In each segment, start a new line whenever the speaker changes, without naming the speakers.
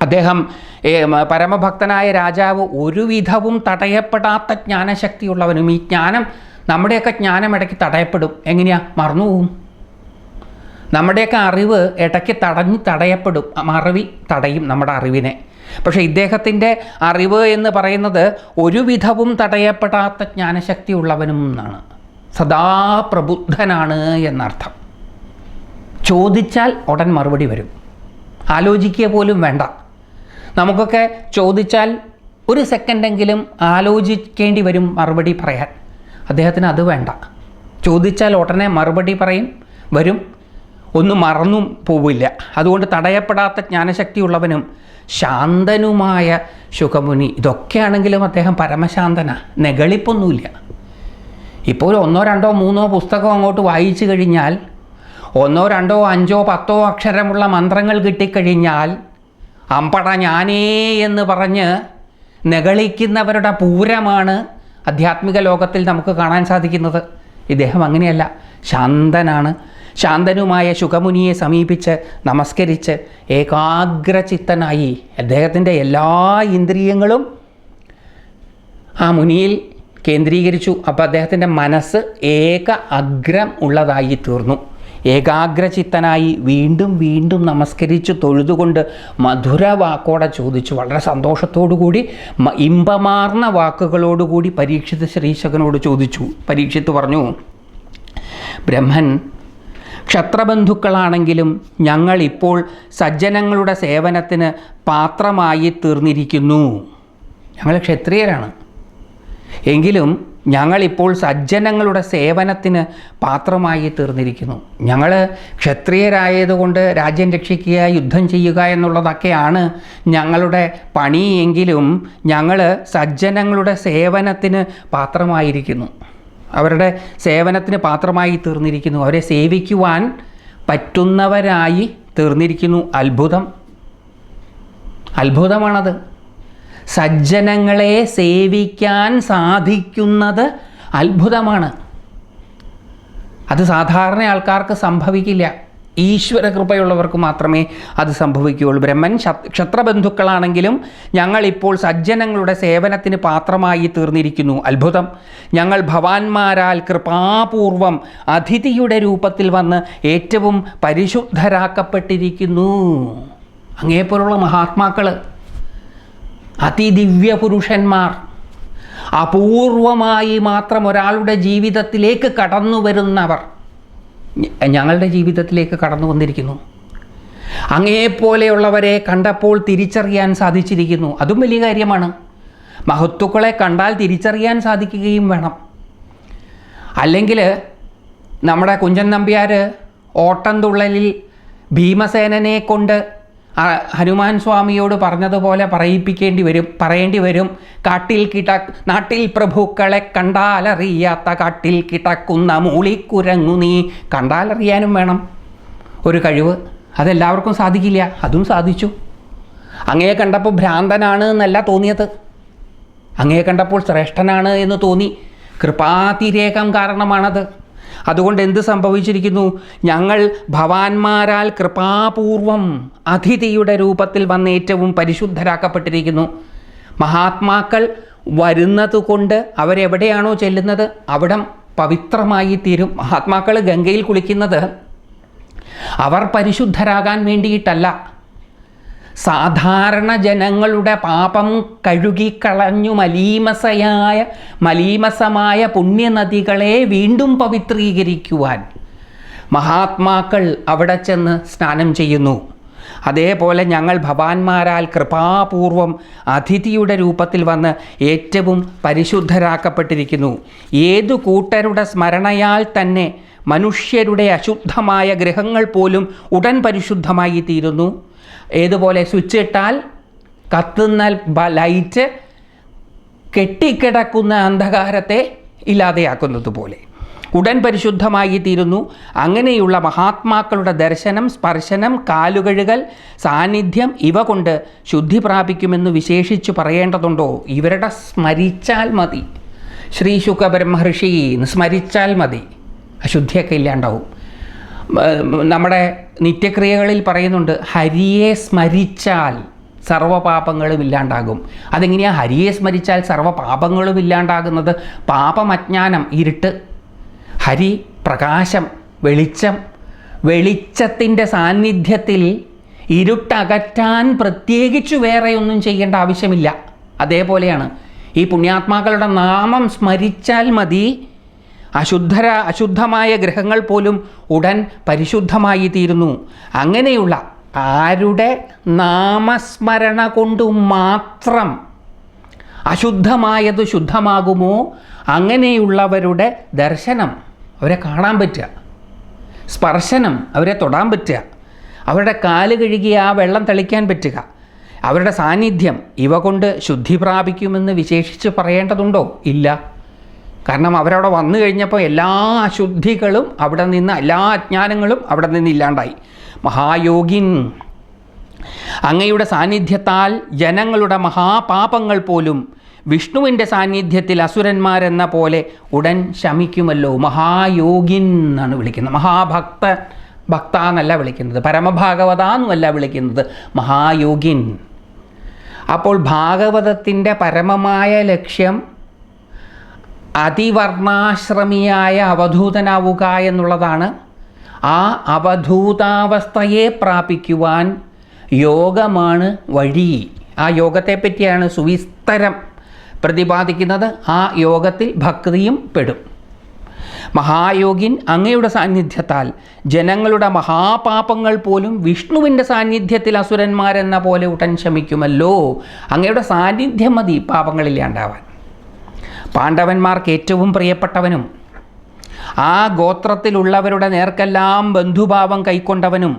അദ്ദേഹം പരമഭക്തനായ രാജാവ് ഒരുവിധവും തടയപ്പെടാത്ത ജ്ഞാനശക്തിയുള്ളവനും ഈ ജ്ഞാനം നമ്മുടെയൊക്കെ ജ്ഞാനം ഇടയ്ക്ക് തടയപ്പെടും. എങ്ങനെയാ? മറന്നുപോകും നമ്മുടെയൊക്കെ അറിവ് ഇടയ്ക്ക് തടഞ്ഞ് തടയപ്പെടും. മറവി തടയും നമ്മുടെ അറിവിനെ. പക്ഷേ ഇദ്ദേഹത്തിന്റെ അറിവ് എന്ന് പറയുന്നത് ഒരുവിധവും തടയപ്പെടാത്ത ജ്ഞാനശക്തി ഉള്ളവനും എന്നാണ്. സദാ പ്രബുദ്ധനാണ് എന്നർത്ഥം. ചോദിച്ചാൽ ഉടൻ മറുപടി വരും. ആലോചിക്കുക പോലും വേണ്ട. നമുക്കൊക്കെ ചോദിച്ചാൽ ഒരു സെക്കൻഡെങ്കിലും ആലോചിക്കേണ്ടി വരും മറുപടി പറയാൻ. അദ്ദേഹത്തിന് അത് വേണ്ട. ചോദിച്ചാൽ ഉടനെ മറുപടി പറയും വരും. ഒന്നും മറന്നും പോവില്ല. അതുകൊണ്ട് തടയപ്പെടാത്ത ജ്ഞാനശക്തിയുള്ളവനും ശാന്തനുമായ ശുഖമുനി ഇതൊക്കെയാണെങ്കിലും അദ്ദേഹം പരമശാന്തന നെകളിപ്പൊന്നുമില്ല ഇപ്പോൾ ഒന്നോ രണ്ടോ മൂന്നോ പുസ്തകം അങ്ങോട്ട് വായിച്ചു കഴിഞ്ഞാൽ ഒന്നോ രണ്ടോ അഞ്ചോ പത്തോ അക്ഷരമുള്ള മന്ത്രങ്ങൾ കിട്ടിക്കഴിഞ്ഞാൽ അമ്പട ഞാനേ എന്ന് പറഞ്ഞ് നെകളിക്കുന്നവരുടെ പൂരമാണ് ആധ്യാത്മിക ലോകത്തിൽ നമുക്ക് കാണാൻ സാധിക്കുന്നത്. ഇദ്ദേഹം അങ്ങനെയല്ല ശാന്തനാണ്. ശാന്തനുമായ ശുഖമുനിയെ സമീപിച്ച് നമസ്കരിച്ച് ഏകാഗ്രചിത്തനായി അദ്ദേഹത്തിന്റെ എല്ലാ ഇന്ദ്രിയങ്ങളും ആ മുനിയിൽ കേന്ദ്രീകരിച്ചു. അപ്പോൾ അദ്ദേഹത്തിന്റെ മനസ്സ് ഏക അഗ്രം ഉള്ളതായി തീർന്നു. ഏകാഗ്രചിത്തനായി വീണ്ടും വീണ്ടും നമസ്കരിച്ച് തൊഴുതുകൊണ്ട് മധുര വാക്കോടെ ചോദിച്ചു വളരെ കൂടി ഇമ്പമാർന്ന വാക്കുകളോടുകൂടി പരീക്ഷിത് ശ്രീശകനോട് ചോദിച്ചു. പരീക്ഷിത്ത് പറഞ്ഞു ബ്രഹ്മൻ ക്ഷത്രബന്ധുക്കളാണെങ്കിലും ഞങ്ങൾ ഇപ്പോൾ സജ്ജനങ്ങളുടെ സേവനത്തിന് പാത്രമായി തീർന്നിരിക്കുന്നു ഞങ്ങൾ ക്ഷത്രിയരാണ്. എങ്കിലും ഞങ്ങളിപ്പോൾ സജ്ജനങ്ങളുടെ സേവനത്തിന് പാത്രമായി തീർന്നിരിക്കുന്നു. ഞങ്ങൾ ക്ഷത്രിയരായതുകൊണ്ട് രാജ്യം രക്ഷിക്കുക യുദ്ധം ചെയ്യുക എന്നുള്ളതൊക്കെയാണ് ഞങ്ങളുടെ പണിയെങ്കിലും ഞങ്ങൾ സജ്ജനങ്ങളുടെ സേവനത്തിന് പാത്രമായിരിക്കുന്നു. അവരുടെ സേവനത്തിന് പാത്രമായി തീർന്നിരിക്കുന്നു. അവരെ സേവിക്കുവാൻ പറ്റുന്നവരായി തീർന്നിരിക്കുന്നു. അത്ഭുതം. അത്ഭുതമാണത്. സജ്ജനങ്ങളെ സേവിക്കാൻ സാധിക്കുന്നത് അത്ഭുതമാണ്. അത് സാധാരണ ആൾക്കാർക്ക് സംഭവിക്കില്ല. ഈശ്വര കൃപയുള്ളവർക്ക് മാത്രമേ അത് സംഭവിക്കുകയുള്ളൂ. ബ്രഹ്മൻ ക്ഷ- ക്ഷത്രബന്ധുക്കളാണെങ്കിലും ഞങ്ങളിപ്പോൾ സജ്ജനങ്ങളുടെ സേവനത്തിന് പാത്രമായി തീർന്നിരിക്കുന്നു. അത്ഭുതം. ഞങ്ങൾ ഭവാന്മാരാൽ കൃപാപൂർവം അതിഥിയുടെ രൂപത്തിൽ വന്ന് ഏറ്റവും പരിശുദ്ധരാക്കപ്പെട്ടിരിക്കുന്നു. അങ്ങേപ്പോലുള്ള മഹാത്മാക്കൾ അതിദിവ്യ പുരുഷന്മാർ അപൂർവമായി മാത്രം ഒരാളുടെ ജീവിതത്തിലേക്ക് കടന്നു വരുന്നവർ. ഞങ്ങളുടെ ജീവിതത്തിലേക്ക് കടന്നു വന്നിരിക്കുന്നു. അങ്ങേപ്പോലെയുള്ളവരെ കണ്ടപ്പോൾ തിരിച്ചറിയാൻ സാധിച്ചിരിക്കുന്നു. അതും വലിയ കാര്യമാണ്. മഹത്തുക്കളെ കണ്ടാൽ തിരിച്ചറിയാൻ സാധിക്കുകയും വേണം. അല്ലെങ്കിൽ നമ്മുടെ കുഞ്ചൻ നമ്പ്യാർ ഓട്ടം തുള്ളലിൽ ഭീമസേനനെ കൊണ്ട് ഹനുമാൻ സ്വാമിയോട് പറഞ്ഞതുപോലെ പറയിപ്പിക്കേണ്ടി വരും പറയേണ്ടി വരും. കാട്ടിൽ കിട നാട്ടിൽ പ്രഭുക്കളെ കണ്ടാലറിയാത്ത കാട്ടിൽ കിടക്കുന്ന മൂളിക്കുരങ്ങു നീ കണ്ടാലറിയാനും വേണം. ഒരു കഴിവ്. അതെല്ലാവർക്കും സാധിക്കില്ല. അതും സാധിച്ചു. അങ്ങയെ കണ്ടപ്പോൾ ഭ്രാന്തനാണ് എന്നല്ല തോന്നിയത്. അങ്ങയെ കണ്ടപ്പോൾ ശ്രേഷ്ഠനാണ് എന്ന് തോന്നി. കൃപാതിരേകം കാരണമാണത്. അതുകൊണ്ട് എന്ത് സംഭവിച്ചിരിക്കുന്നു? ഞങ്ങൾ ഭവാന്മാരാൽ കൃപാപൂർവം അതിഥിയുടെ രൂപത്തിൽ വന്ന ഏറ്റവും പരിശുദ്ധരാക്കപ്പെട്ടിരിക്കുന്നു. മഹാത്മാക്കൾ വരുന്നത് കൊണ്ട് അവരെവിടെയാണോ ചെല്ലുന്നത്? അവിടം പവിത്രമായി തീരും. മഹാത്മാക്കൾ ഗംഗയിൽ കുളിക്കുന്നത്. അവർ പരിശുദ്ധരാകാൻ വേണ്ടിയിട്ടല്ല. സാധാരണ ജനങ്ങളുടെ പാപം കഴുകിക്കളഞ്ഞു മലീമസയായ മലീമസമായ പുണ്യനദികളെ വീണ്ടും പവിത്രീകരിക്കുവാൻ മഹാത്മാക്കൾ അവിടെ ചെന്ന് സ്നാനം ചെയ്യുന്നു. അതേപോലെ ഞങ്ങൾ ഭവാന്മാരാൽ കൃപാപൂർവം അതിഥിയുടെ രൂപത്തിൽ വന്ന് ഏറ്റവും പരിശുദ്ധരാക്കപ്പെട്ടിരിക്കുന്നു. ഏതു കൂട്ടരുടെ സ്മരണയാൽ തന്നെ മനുഷ്യരുടെ അശുദ്ധമായ ഗ്രഹങ്ങൾ പോലും ഉടൻ പരിശുദ്ധമായി തീരുന്നു ഏതുപോലെ സ്വിച്ച് ഇട്ടാൽ കത്തുന്ന ലൈറ്റ് കെട്ടിക്കിടക്കുന്ന അന്ധകാരത്തെ ഇല്ലാതെയാക്കുന്നത് പോലെ. ഉടൻ പരിശുദ്ധമായി തീരുന്നു. അങ്ങനെയുള്ള മഹാത്മാക്കളുടെ ദർശനം സ്പർശനം കാലുകഴുകൽ സാന്നിധ്യം ഇവ കൊണ്ട് ശുദ്ധി പ്രാപിക്കുമെന്ന് വിശേഷിച്ച് പറയേണ്ടതുണ്ടോ? ഇവരുടെ സ്മരിച്ചാൽ മതി. ശ്രീ ശുഖ ബ്രഹ്മർഷി സ്മരിച്ചാൽ മതി. അശുദ്ധിയൊക്കെ ഇല്ലാണ്ടാവും. നമ്മുടെ നിത്യക്രിയകളിൽ പറയുന്നുണ്ട് ഹരിയെ സ്മരിച്ചാൽ സർവപാപങ്ങളും ഇല്ലാണ്ടാകും. അതെങ്ങനെയാണ് ഹരിയെ സ്മരിച്ചാൽ സർവപാപങ്ങളും ഇല്ലാണ്ടാകുന്നത്? പാപമജ്ഞാനം ഇരുട്ട്. ഹരി പ്രകാശം വെളിച്ചം. വെളിച്ചത്തിന്റെ സാന്നിധ്യത്തിൽ ഇരുട്ടകറ്റാൻ പ്രത്യേകിച്ചു വേറെ ഒന്നും ചെയ്യേണ്ട ആവശ്യമില്ല. അതേപോലെയാണ് ഈ പുണ്യാത്മാക്കളുടെ നാമം സ്മരിച്ചാൽ മതി. അശുദ്ധര അശുദ്ധമായ ഗ്രഹങ്ങൾ പോലും ഉടൻ പരിശുദ്ധമായി തീരുന്നു. അങ്ങനെയുള്ള ആരുടെ നാമസ്മരണ കൊണ്ടു മാത്രം അശുദ്ധമായത് ശുദ്ധമാകുമോ? അങ്ങനെയുള്ളവരുടെ ദർശനം അവരെ കാണാൻ പറ്റുക. സ്പർശനം അവരെ തൊടാൻ പറ്റുക. അവരുടെ കാൽ കഴുകി ആ വെള്ളം തെളിക്കാൻ പറ്റുക. അവരുടെ സാന്നിധ്യം ഇവ കൊണ്ട് ശുദ്ധി പ്രാപിക്കുമെന്ന് വിശേഷിച്ച് പറയേണ്ടതുണ്ടോ? ഇല്ല. കാരണം അവരവിടെ വന്നു കഴിഞ്ഞപ്പോൾ എല്ലാ അശുദ്ധികളും അവിടെ നിന്ന് എല്ലാ അജ്ഞാനങ്ങളും അവിടെ നിന്ന് ഇല്ലാണ്ടായി. മഹായോഗിൻ അങ്ങയുടെ സാന്നിധ്യത്താൽ ജനങ്ങളുടെ മഹാപാപങ്ങൾ പോലും വിഷ്ണുവിന്റെ സാന്നിധ്യത്തിൽ അസുരന്മാരെന്ന പോലെ ഉടൻ ശമിക്കുമല്ലോ. മഹായോഗിൻ എന്നാണ് വിളിക്കുന്നത്. മഹാഭക്ത ഭക്ത എന്നല്ല വിളിക്കുന്നത്. പരമഭാഗവത എന്നുമല്ല വിളിക്കുന്നത്. മഹായോഗിൻ. അപ്പോൾ ഭാഗവതത്തിന്റെ പരമമായ ലക്ഷ്യം അതിവർണാശ്രമിയായ അവധൂതനാവുക എന്നുള്ളതാണ്. ആ അവധൂതാവസ്ഥയെ പ്രാപിക്കുവാൻ യോഗമാണ് വഴി. ആ യോഗത്തെപ്പറ്റിയാണ് സുവിസ്തരം പ്രതിപാദിക്കുന്നത്. ആ യോഗത്തിൽ ഭക്തിയും പെടും. മഹായോഗിൻ അങ്ങയുടെ സാന്നിധ്യത്താൽ ജനങ്ങളുടെ മഹാപാപങ്ങൾ പോലും വിഷ്ണുവിന്റെ സാന്നിധ്യത്തിൽ അസുരന്മാരെന്ന പോലെ ഉടൻ ശമിക്കുമല്ലോ. അങ്ങയുടെ സാന്നിധ്യം മതി പാപങ്ങളില്ലാണ്ടാവാൻ പാണ്ഡവന്മാർക്ക് ഏറ്റവും പ്രിയപ്പെട്ടവനും ആ ഗോത്രത്തിലുള്ളവരുടെ നേർക്കെല്ലാം ബന്ധുഭാവം കൈക്കൊണ്ടവനും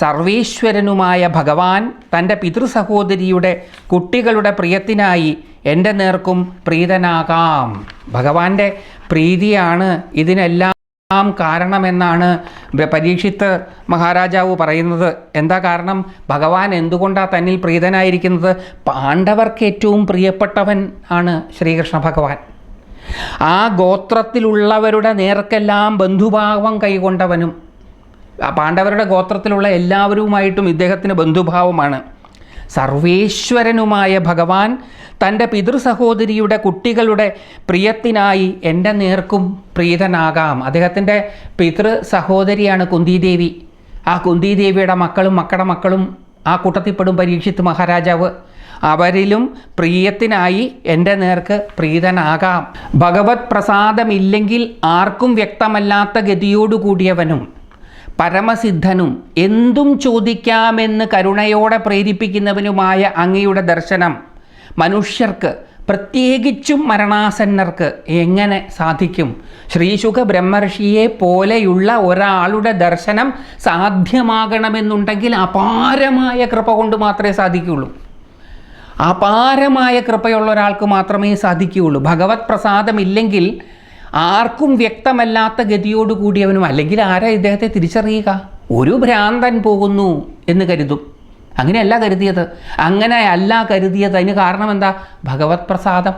സർവേശ്വരനുമായ ഭഗവാൻ തന്റെ പിതൃസഹോദരിയുടെ കുട്ടികളുടെ പ്രിയത്തിനായി എന്റെ നേർക്കും പ്രീതനാകാം. ഭഗവാന്റെ പ്രീതിയാണ് ഇതിനെല്ലാം കാരണമെന്നാണ് ബ- പരീക്ഷിത്ത് മഹാരാജാവ് പറയുന്നത്. എന്താ കാരണം? ഭഗവാൻ എന്തുകൊണ്ടാണ് തന്നിൽ പ്രീതനായിരിക്കുന്നത്? പാണ്ഡവർക്ക് ഏറ്റവും പ്രിയപ്പെട്ടവൻ ആണ് ശ്രീകൃഷ്ണ ഭഗവാൻ. ആ ഗോത്രത്തിലുള്ളവരുടെ നേർക്കെല്ലാം ബന്ധുഭാവം കൈകൊണ്ടവനും ആ പാണ്ഡവരുടെ ഗോത്രത്തിലുള്ള എല്ലാവരുമായിട്ടും ഇദ്ദേഹത്തിന് ബന്ധുഭാവമാണ്. സർവേശ്വരനുമായ ഭഗവാൻ തന്റെ പിതൃസഹോദരിയുടെ കുട്ടികളുടെ പ്രിയത്തിനായി എന്റെ നേർക്കും പ്രീതനാകാം. അദ്ദേഹത്തിന്റെ പിതൃ സഹോദരിയാണ് കുന്തിദേവി. ആ കുന്തിദേവിയുടെ മക്കളും മക്കളുടെ മക്കളും ആ കൂട്ടത്തിൽപ്പെടും പരീക്ഷിത്ത് മഹാരാജാവ്. അവരിലും പ്രിയത്തിനായി എന്റെ നേർക്ക് പ്രീതനാകാം. ഭഗവത് പ്രസാദമില്ലെങ്കിൽ ആർക്കും വ്യക്തമല്ലാത്ത ഗതിയോടുകൂടിയവനും പരമസിദ്ധനും എന്തും ചോദിക്കാമെന്ന് കരുണയോടെ പ്രേരിപ്പിക്കുന്നവനുമായ അങ്ങയുടെ ദർശനം. മനുഷ്യർക്ക് പ്രത്യേകിച്ചും മരണാസന്നർക്ക് എങ്ങനെ സാധിക്കും? ശ്രീശുഖ ബ്രഹ്മർഷിയെ പോലെയുള്ള ഒരാളുടെ ദർശനം സാധ്യമാകണമെന്നുണ്ടെങ്കിൽ അപാരമായ കൃപ കൊണ്ട് മാത്രമേ സാധിക്കുകയുള്ളൂ. അപാരമായ കൃപയുള്ള ഒരാൾക്ക് മാത്രമേ സാധിക്കുകയുള്ളൂ. ഭഗവത് പ്രസാദമില്ലെങ്കിൽ ആർക്കും വ്യക്തമല്ലാത്ത ഗതിയോടുകൂടിയവനും അല്ലെങ്കിൽ ആരാ ഇദ്ദേഹത്തെ തിരിച്ചറിയുക? ഒരു ഭ്രാന്തൻ പോകുന്നു എന്ന് കരുതും. അങ്ങനെയല്ല കരുതിയത്. അങ്ങനെ അല്ല കരുതിയത്. അതിന് കാരണം എന്താ? ഭഗവത് പ്രസാദം.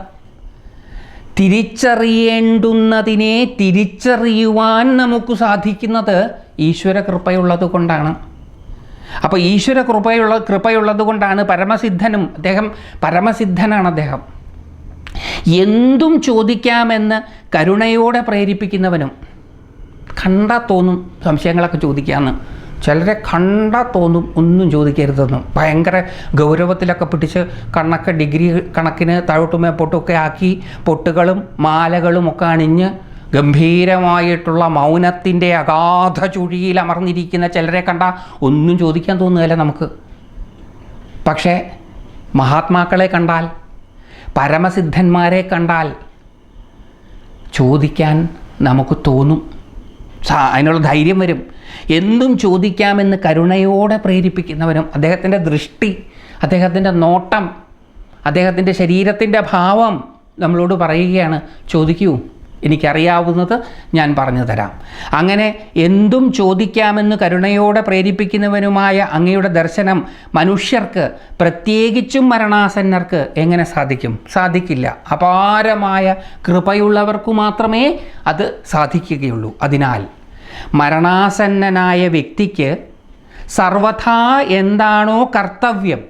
തിരിച്ചറിയേണ്ടുന്നതിനെ തിരിച്ചറിയുവാൻ നമുക്ക് സാധിക്കുന്നത് ഈശ്വര കൃപയുള്ളത് കൊണ്ടാണ്. അപ്പോൾ ഈശ്വര കൃപയുള്ള കൃപയുള്ളത് കൊണ്ടാണ് പരമസിദ്ധനും അദ്ദേഹം പരമസിദ്ധനാണ് അദ്ദേഹം. എന്തും ചോദിക്കാമെന്ന് കരുണയോടെ പ്രേരിപ്പിക്കുന്നവനും കണ്ടാൽ തോന്നും സംശയങ്ങളൊക്കെ ചോദിക്കാമെന്ന് ചിലരെ കണ്ടാൽ തോന്നും ഒന്നും ചോദിക്കരുതെന്നും. ഭയങ്കര ഗൗരവത്തിലൊക്കെ പിടിച്ച് കണ്ണൊക്കെ ഡിഗ്രി കണക്കിന് താഴോട്ടുമേ പൊട്ടൊക്കെ ആക്കി പൊട്ടുകളും മാലകളും ഒക്കെ അണിഞ്ഞ് ഗംഭീരമായിട്ടുള്ള മൗനത്തിന്റെ അഗാധ ചുഴിയിൽ അമർന്നിരിക്കുന്ന ചിലരെ കണ്ട ഒന്നും ചോദിക്കാൻ തോന്നുകയില്ല നമുക്ക്. പക്ഷേ മഹാത്മാക്കളെ കണ്ടാൽ പരമസിദ്ധന്മാരെ കണ്ടാൽ ചോദിക്കാൻ നമുക്ക് തോന്നും. അതിനുള്ള ധൈര്യം വരും. എന്തും ചോദിക്കാമെന്ന് കരുണയോടെ പ്രേരിപ്പിക്കുന്നവരും അദ്ദേഹത്തിന്റെ ദൃഷ്ടി അദ്ദേഹത്തിന്റെ നോട്ടം അദ്ദേഹത്തിന്റെ ശരീരത്തിന്റെ ഭാവം നമ്മളോട് പറയുകയാണ് ചോദിക്കൂ. എനിക്കറിയാവുന്നത് ഞാൻ പറഞ്ഞു തരാം. അങ്ങനെ എന്തും ചോദിക്കാമെന്ന് കരുണയോടെ പ്രേരിപ്പിക്കുന്നവനുമായ അങ്ങയുടെ ദർശനം മനുഷ്യർക്ക് പ്രത്യേകിച്ചും മരണാസന്നർക്ക് എങ്ങനെ സാധിക്കും? സാധിക്കില്ല. അപാരമായ കൃപയുള്ളവർക്ക് മാത്രമേ അത് സാധിക്കുകയുള്ളൂ. അതിനാൽ മരണാസന്നനായ വ്യക്തിക്ക് സർവഥാ എന്താണോ കർത്തവ്യം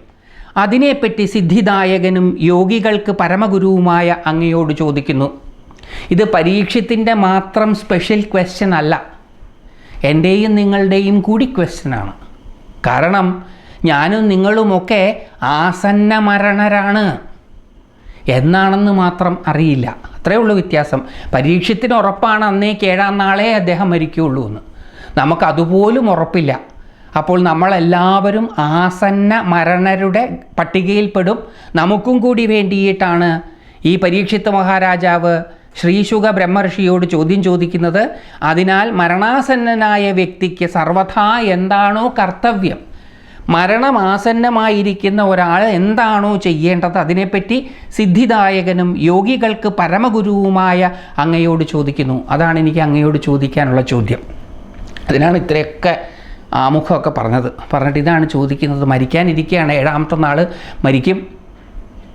അതിനെപ്പറ്റി സിദ്ധിദായകനും യോഗികൾക്ക് പരമഗുരുവുമായ അങ്ങയോട് ചോദിക്കുന്നു. ഇത് പരീക്ഷത്തിന്റെ മാത്രം സ്പെഷ്യൽ ക്വസ്റ്റ്യൻ അല്ല. എന്റെയും നിങ്ങളുടെയും കൂടി ക്വസ്റ്റ്യനാണ് കാരണം ഞാനും നിങ്ങളുമൊക്കെ ആസന്ന മരണരാണ് എന്നാണെന്ന് മാത്രം അറിയില്ല. അത്രയേ ഉള്ളൂ വ്യത്യാസം. പരീക്ഷത്തിന് ഉറപ്പാണ് അന്നേക്ക് ഏഴാം നാളെ അദ്ദേഹം മരിക്കുകയുള്ളൂ എന്ന്. നമുക്കതുപോലും ഉറപ്പില്ല. അപ്പോൾ നമ്മളെല്ലാവരും ആസന്ന മരണരുടെ പട്ടികയിൽപ്പെടും. നമുക്കും കൂടി വേണ്ടിയിട്ടാണ് ഈ പരീക്ഷിത്ത് മഹാരാജാവ് ശ്രീശുക ബ്രഹ്മർഷിയോട് ചോദ്യം ചോദിക്കുന്നത് അതിനാൽ മരണാസന്നനായ വ്യക്തിക്ക് സർവഥാ എന്താണോ കർത്തവ്യം? മരണമാസന്നമായിരിക്കുന്ന ഒരാൾ എന്താണോ ചെയ്യേണ്ടത്? അതിനെപ്പറ്റി സിദ്ധിദായകനും യോഗികൾക്ക് പരമഗുരുവുമായ അങ്ങയോട് ചോദിക്കുന്നു. അതാണ് എനിക്ക് അങ്ങയോട് ചോദിക്കാനുള്ള ചോദ്യം. അതിനാണ് ഇത്രയൊക്കെ ആമുഖമൊക്കെ പറഞ്ഞത്. പറഞ്ഞിട്ട് ഇതാണ് ചോദിക്കുന്നത്. മരിക്കാനിരിക്കുകയാണ്. ഏഴാമത്തെ നാൾ മരിക്കും.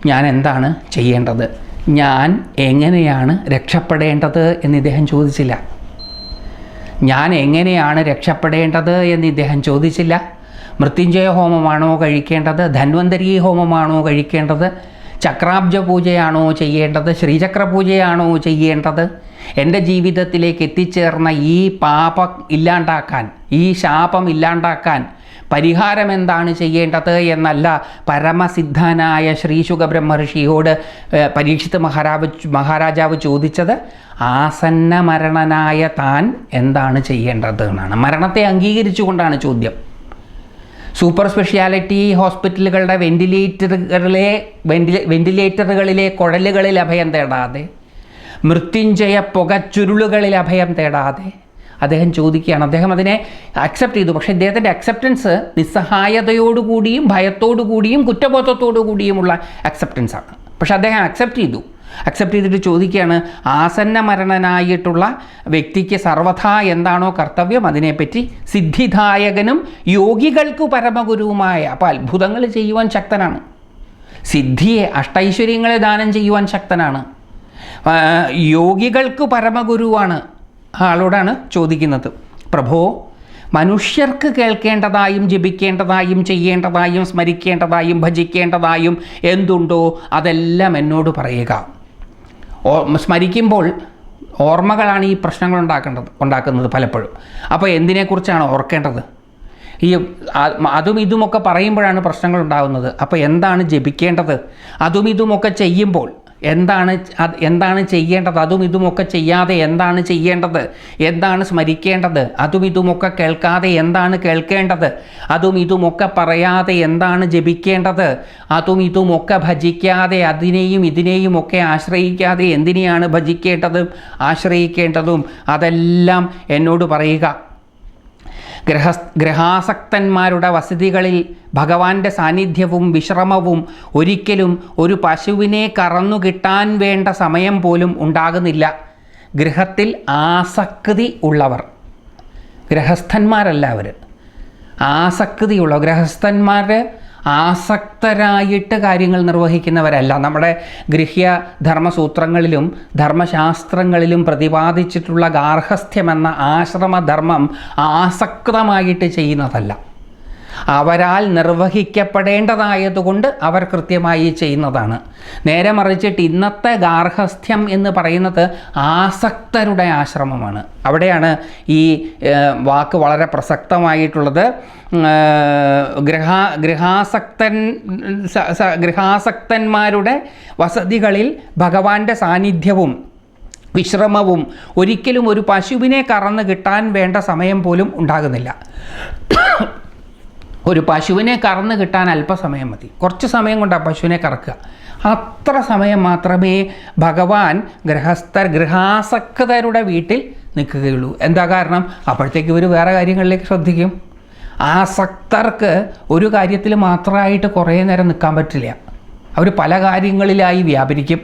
ഞാൻ എന്താണ് ചെയ്യേണ്ടത്? ഞാൻ എങ്ങനെയാണ് രക്ഷപ്പെടേണ്ടത് എന്ന് ഇദ്ദേഹം ചോദിച്ചില്ല. ഞാൻ എങ്ങനെയാണ് രക്ഷപ്പെടേണ്ടത് എന്ന് ഇദ്ദേഹം ചോദിച്ചില്ല. മൃത്യുഞ്ജയ ഹോമമാണോ കഴിക്കേണ്ടത്? ധന്വന്തരി ഹോമമാണോ കഴിക്കേണ്ടത്? ചക്രാബ്ജ പൂജയാണോ ചെയ്യേണ്ടത്? ശ്രീചക്ര പൂജയാണോ ചെയ്യേണ്ടത്? എന്റെ ജീവിതത്തിലേക്ക് എത്തിച്ചേർന്ന ഈ പാപം ഇല്ലാണ്ടാക്കാൻ ഈ ശാപം ഇല്ലാണ്ടാക്കാൻ പരിഹാരം എന്താണ് ചെയ്യേണ്ടത് എന്നല്ല പരമസിദ്ധനായ ശ്രീശുഖ ബ്രഹ്മർഷിയോട് പരീക്ഷിത് മഹാരാജ് മഹാരാജാവ് ചോദിച്ചത് ആസന്ന മരണനായ താൻ എന്താണ് ചെയ്യേണ്ടത് എന്നാണ്. മരണത്തെ അംഗീകരിച്ചുകൊണ്ടാണ് ചോദ്യം. സൂപ്പർ സ്പെഷ്യാലിറ്റി ഹോസ്പിറ്റലുകളുടെ വെന്റിലേറ്ററുകളിലെ വെന്റിലേ വെന്റിലേറ്ററുകളിലെ കുഴലുകളിൽ അഭയം തേടാതെ മൃത്യുഞ്ജയ പുകച്ചുരുളുകളിൽ അഭയം തേടാതെ അദ്ദേഹം ചോദിക്കുകയാണ്. അദ്ദേഹം അതിനെ അക്സെപ്റ്റ് ചെയ്തു. പക്ഷേ ഇദ്ദേഹത്തിന്റെ അക്സെപ്റ്റൻസ് നിസ്സഹായതയോടുകൂടിയും ഭയത്തോടുകൂടിയും കുറ്റബോധത്തോടു കൂടിയുമുള്ള അക്സെപ്റ്റൻസ് ആണ്. പക്ഷെ അദ്ദേഹം അക്സെപ്റ്റ് ചെയ്തു. അക്സെപ്റ്റ് ചെയ്തിട്ട് ചോദിക്കുകയാണ് ആസന്ന മരണനായിട്ടുള്ള വ്യക്തിക്ക് സർവഥാ എന്താണോ കർത്തവ്യം? അതിനെപ്പറ്റി സിദ്ധിദായകനും യോഗികൾക്ക് പരമഗുരുവുമായ അപ്പോൾ അത്ഭുതങ്ങൾ ചെയ്യുവാൻ ശക്തനാണ്. സിദ്ധിയെ അഷ്ടൈശ്വര്യങ്ങളെ ദാനം ചെയ്യുവാൻ ശക്തനാണ്. യോഗികൾക്ക് പരമഗുരുവാണ്. ആളോടാണ് ചോദിക്കുന്നത്. പ്രഭോ മനുഷ്യർക്ക് കേൾക്കേണ്ടതായും ജപിക്കേണ്ടതായും ചെയ്യേണ്ടതായും സ്മരിക്കേണ്ടതായും ഭജിക്കേണ്ടതായും എന്തുണ്ടോ അതെല്ലാം എന്നോട് പറയുക. സ്മരിക്കുമ്പോൾ ഓർമ്മകളാണ് ഈ പ്രശ്നങ്ങൾ ഉണ്ടാക്കേണ്ടത് ഉണ്ടാക്കുന്നത് പലപ്പോഴും. അപ്പോൾ എന്തിനെക്കുറിച്ചാണ് ഓർക്കേണ്ടത്? ഈ അതും ഇതുമൊക്കെ പറയുമ്പോഴാണ് പ്രശ്നങ്ങൾ ഉണ്ടാകുന്നത് അപ്പോൾ എന്താണ് ജപിക്കേണ്ടത്? അതും ഇതുമൊക്കെ ചെയ്യുമ്പോൾ എന്താണ് എന്താണ് ചെയ്യേണ്ടത്? അതും ഇതുമൊക്കെ ചെയ്യാതെ എന്താണ് ചെയ്യേണ്ടത്? എന്താണ് സ്മരിക്കേണ്ടത്? അതും ഇതുമൊക്കെ കേൾക്കാതെ എന്താണ് കേൾക്കേണ്ടത്? അതും ഇതുമൊക്കെ പറയാതെ എന്താണ് ജപിക്കേണ്ടത്? അതും ഇതുമൊക്കെ ഭജിക്കാതെ അതിനെയും ഇതിനെയും ഒക്കെ ആശ്രയിക്കാതെ എന്തിനെയാണ് ഭജിക്കേണ്ടതും? ആശ്രയിക്കേണ്ടതും? അതെല്ലാം എന്നോട് പറയുക. ഗ്രഹ ഗ്രഹാസക്തന്മാരുടെ വസതികളിൽ ഭഗവാന്റെ സാന്നിധ്യവും വിശ്രമവും ഒരിക്കലും ഒരു പശുവിനെ കറന്നു കിട്ടാൻ വേണ്ട സമയം പോലും ഉണ്ടാകുന്നില്ല. ഗൃഹത്തിൽ ആസക്തി ഉള്ളവർ. ഗ്രഹസ്ഥന്മാരല്ല അവർ ആസക്തിയുള്ള ഗൃഹസ്ഥന്മാർ ആസക്തരായിട്ട് കാര്യങ്ങൾ നിർവഹിക്കുന്നവരല്ല. നമ്മുടെ ഗൃഹ്യ ധർമ്മസൂത്രങ്ങളിലും ധർമ്മശാസ്ത്രങ്ങളിലും പ്രതിപാദിച്ചിട്ടുള്ള ഗാർഹസ്ഥ്യമെന്ന ആശ്രമധർമ്മം ആസക്തമായിട്ട് ചെയ്യുന്നതല്ല. അവരാൽ നിർവഹിക്കപ്പെടേണ്ടതായതുകൊണ്ട് അവർ കൃത്യമായി ചെയ്യുന്നതാണ്. നേരെ മറിച്ചിട്ട് ഇന്നത്തെ ഗാർഹസ്ഥ്യം എന്ന് പറയുന്നത് ആസക്തരുടെ ആശ്രമമാണ്. അവിടെയാണ് ഈ വാക്ക് വളരെ പ്രസക്തമായിട്ടുള്ളത്. ഗൃഹ ഗൃഹാസക്തൻ ഗൃഹാസക്തന്മാരുടെ വസതികളിൽ ഭഗവാന്റെ സാന്നിധ്യവും വിശ്രമവും ഒരിക്കലും ഒരു പശുവിനെ കറന്ന് കിട്ടാൻ വേണ്ട സമയം പോലും ഉണ്ടാകുന്നില്ല. ഒരു പശുവിനെ കറന്ന് കിട്ടാൻ അല്പസമയം മതി. കുറച്ച് സമയം കൊണ്ട് ആ പശുവിനെ കറക്കുക. അത്ര സമയം മാത്രമേ ഭഗവാൻ ഗൃഹസ്ഥർ ഗൃഹാസക്തരുടെ വീട്ടിൽ നിൽക്കുകയുള്ളൂ. എന്താ കാരണം? അപ്പോഴത്തേക്ക് ഇവർ വേറെ കാര്യങ്ങളിലേക്ക് ശ്രദ്ധിക്കും. ആസക്തർക്ക് ഒരു കാര്യത്തിൽ മാത്രമായിട്ട് കുറേ നേരം നിൽക്കാൻ പറ്റില്ല. അവർ പല കാര്യങ്ങളിലായി വ്യാപരിക്കും.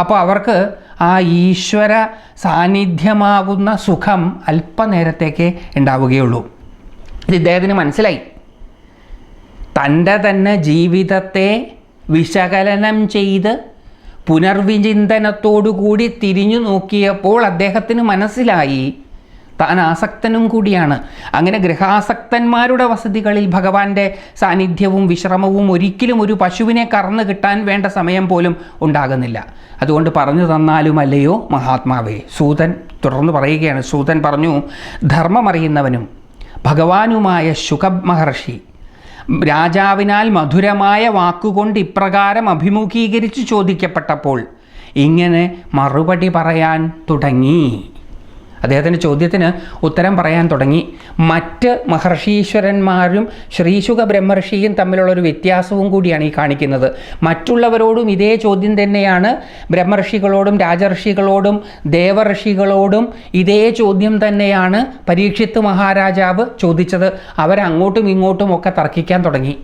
അപ്പോൾ അവർക്ക് ആ ഈശ്വര സാന്നിധ്യമാകുന്ന സുഖം അല്പനേരത്തേക്കേ ഉണ്ടാവുകയുള്ളൂ. ഇത് ഇദ്ദേഹത്തിന് മനസ്സിലായി. തന്റെ തന്നെ ജീവിതത്തെ വിശകലനം ചെയ്ത് പുനർവിചിന്തനത്തോടുകൂടി തിരിഞ്ഞു നോക്കിയപ്പോൾ അദ്ദേഹത്തിന് മനസ്സിലായി. താൻ ആസക്തനും കൂടിയാണ്. അങ്ങനെ ഗൃഹാസക്തന്മാരുടെ വസതികളിൽ ഭഗവാന്റെ സാന്നിധ്യവും വിശ്രമവും ഒരിക്കലും ഒരു പശുവിനെ കറന്നു കിട്ടാൻ വേണ്ട സമയം പോലും ഉണ്ടാകുന്നില്ല. അതുകൊണ്ട് പറഞ്ഞു തന്നാലും അല്ലയോ മഹാത്മാവേ? സൂതൻ തുടർന്ന് പറയുകയാണ്. സൂതൻ പറഞ്ഞു ധർമ്മമറിയുന്നവനും ഭഗവാനുമായ ശുഖ മഹർഷി രാജാവിനാൽ മധുരമായ വാക്കുകൊണ്ട് ഇപ്രകാരം അഭിമുഖീകരിച്ച് ചോദിക്കപ്പെട്ടപ്പോൾ ഇങ്ങനെ മറുപടി പറയാൻ തുടങ്ങി. അദ്ദേഹത്തിന്റെ ചോദ്യത്തിന് ഉത്തരം പറയാൻ തുടങ്ങി. മറ്റ് മഹർഷീശ്വരന്മാരും ശ്രീശുഖ ബ്രഹ്മർഷിയും തമ്മിലുള്ള ഒരു വ്യത്യാസവും കൂടിയാണ് ഈ കാണിക്കുന്നത്. മറ്റുള്ളവരോടും ഇതേ ചോദ്യം തന്നെയാണ് ബ്രഹ്മർഷികളോടും രാജർഷികളോടും ദേവർഷികളോടും ഇതേ ചോദ്യം തന്നെയാണ് പരീക്ഷിത്ത് മഹാരാജാവ് ചോദിച്ചത്. അവരങ്ങോട്ടും ഇങ്ങോട്ടും ഒക്കെ തർക്കിക്കാൻ തുടങ്ങി.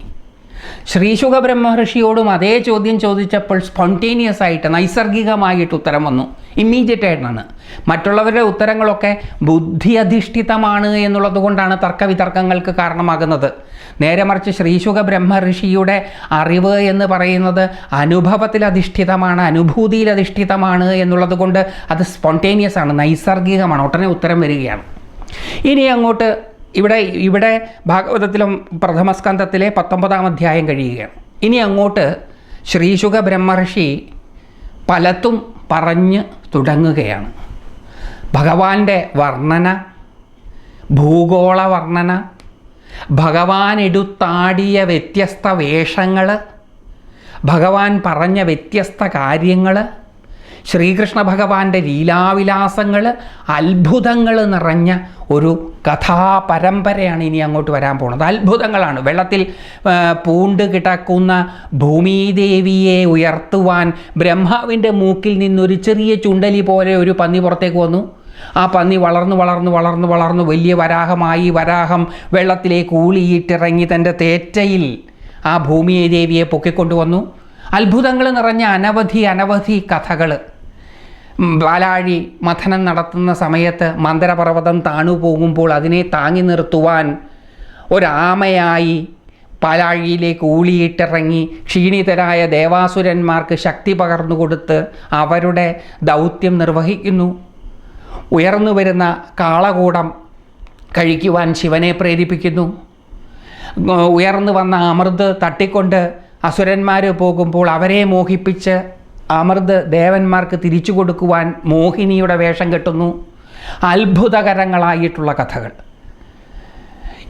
ശ്രീശുഖ ബ്രഹ്മർഷിയോടും അതേ ചോദ്യം ചോദിച്ചപ്പോൾ സ്പോണ്ടേനിയസ് ആയിട്ട് നൈസർഗികമായിട്ട് ഉത്തരം വന്നു. ഇമ്മീഡിയറ്റ് ആയിട്ടാണ്. മറ്റുള്ളവരുടെ ഉത്തരങ്ങളൊക്കെ ബുദ്ധി അധിഷ്ഠിതമാണ് എന്നുള്ളത് കൊണ്ടാണ് തർക്കവിതർക്കങ്ങൾക്ക് കാരണമാകുന്നത്. നേരെ മറിച്ച് ശ്രീശുഖ ബ്രഹ്മഋഷിയുടെ അറിവ് എന്ന് പറയുന്നത് അനുഭവത്തിൽ അധിഷ്ഠിതമാണ് അനുഭൂതിയിൽ അധിഷ്ഠിതമാണ് എന്നുള്ളത് കൊണ്ട് അത് സ്പോണ്ടേനിയസ് ആണ് നൈസർഗികമാണ് ഉടനെ ഉത്തരം വരികയാണ്. ഇനി അങ്ങോട്ട് ഇവിടെ ഇവിടെ ഭാഗവതത്തിലും പ്രഥമസ്കന്ധത്തിലെ പത്തൊമ്പതാം അധ്യായം കഴിയുകയാണ്. ഇനി അങ്ങോട്ട് ശ്രീശുഖ ബ്രഹ്മർഷി പലത്തും പറഞ്ഞ് തുടങ്ങുകയാണ്. ഭഗവാന്റെ വർണന ഭൂഗോള വർണന ഭഗവാൻ എടുത്താടിയ വ്യത്യസ്ത വേഷങ്ങൾ ഭഗവാൻ പറഞ്ഞ വ്യത്യസ്ത കാര്യങ്ങൾ ശ്രീകൃഷ്ണ ഭഗവാന്റെ ലീലാവിലാസങ്ങൾ അത്ഭുതങ്ങൾ നിറഞ്ഞ ഒരു കഥാപരമ്പരയാണ് ഇനി അങ്ങോട്ട് വരാൻ പോകുന്നത് അത്ഭുതങ്ങളാണ്. വെള്ളത്തിൽ പൂണ്ട് കിടക്കുന്ന ഭൂമിദേവിയെ ഉയർത്തുവാൻ ബ്രഹ്മാവിന്റെ മൂക്കിൽ നിന്നൊരു ചെറിയ ചുണ്ടലി പോലെ ഒരു പന്നി പുറത്തേക്ക് വന്നു. ആ പന്നി വളർന്നു വളർന്നു വളർന്നു വളർന്നു വലിയ വരാഹമായി വരാഹം വെള്ളത്തിലേക്ക് ഊളിയിട്ടിറങ്ങി തന്റെ തേറ്റയിൽ ആ ഭൂമിയെ ദേവിയെ പൊക്കിക്കൊണ്ടുവന്നു. അത്ഭുതങ്ങൾ നിറഞ്ഞ അനവധി അനവധി കഥകൾ ബാലാഴി മഥനം നടത്തുന്ന സമയത്ത് മന്ദരപർവതം താണു പോകുമ്പോൾ അതിനെ താങ്ങി നിർത്തുവാൻ ഒരാമയായി പാലാഴിയിലേക്ക് ഊളിയിട്ടിറങ്ങി ക്ഷീണിതരായ ദേവാസുരന്മാർക്ക് ശക്തി പകർന്നു കൊടുത്ത് അവരുടെ ദൗത്യം നിർവഹിക്കുന്നു. ഉയർന്നു വരുന്ന കാളകൂടം കഴിക്കുവാൻ ശിവനെ പ്രേരിപ്പിക്കുന്നു. ഉയർന്നു വന്ന അമൃത് തട്ടിക്കൊണ്ട് അസുരന്മാർ പോകുമ്പോൾ അവരെ മോഹിപ്പിച്ച് അമൃത് ദേവന്മാർക്ക് തിരിച്ചു കൊടുക്കുവാൻ മോഹിനിയുടെ വേഷം കെട്ടുന്നു. അത്ഭുതകരങ്ങളായിട്ടുള്ള കഥകൾ.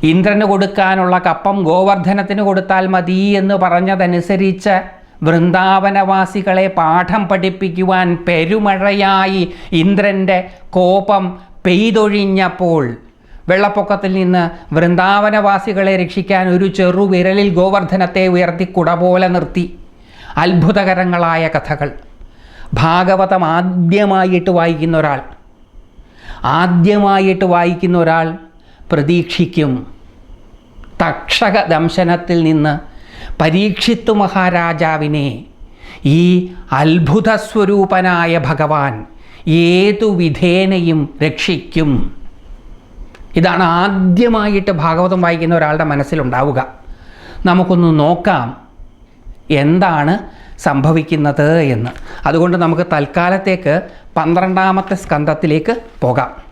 ഇന്ദ്രന് കൊടുക്കാനുള്ള കപ്പം ഗോവർദ്ധനത്തിന് കൊടുത്താൽ മതി എന്ന് പറഞ്ഞതനുസരിച്ച് വൃന്ദാവനവാസികളെ പാഠം പഠിപ്പിക്കുവാൻ പെരുമഴയായി ഇന്ദ്രന്റെ കോപം പെയ്തൊഴിഞ്ഞപ്പോൾ വെള്ളപ്പൊക്കത്തിൽ നിന്ന് വൃന്ദാവനവാസികളെ രക്ഷിക്കാൻ ഒരു ചെറു വിരലിൽ ഗോവർദ്ധനത്തെ ഉയർത്തി കുട പോലെ നിർത്തി. അത്ഭുതകരങ്ങളായ കഥകൾ. ഭാഗവതം ആദ്യമായിട്ട് വായിക്കുന്ന ഒരാൾ. ആദ്യമായിട്ട് വായിക്കുന്ന ഒരാൾ പ്രതീക്ഷിക്കും. തക്ഷക ദംശനത്തിൽ നിന്ന് പരീക്ഷിത്തു മഹാരാജാവിനെ. ഈ അത്ഭുതസ്വരൂപനായ ഭഗവാൻ ഏതു വിധേനയും രക്ഷിക്കും. ഇതാണ് ആദ്യമായിട്ട് ഭാഗവതം വായിക്കുന്ന ഒരാളുടെ മനസ്സിലുണ്ടാവുക. നമുക്കൊന്ന് നോക്കാം. എന്താണ് സംഭവിക്കുന്നത് എന്ന്. അതുകൊണ്ട് നമുക്ക് തൽക്കാലത്തേക്ക് പന്ത്രണ്ടാമത്തെ സ്കന്ധത്തിലേക്ക് പോകാം.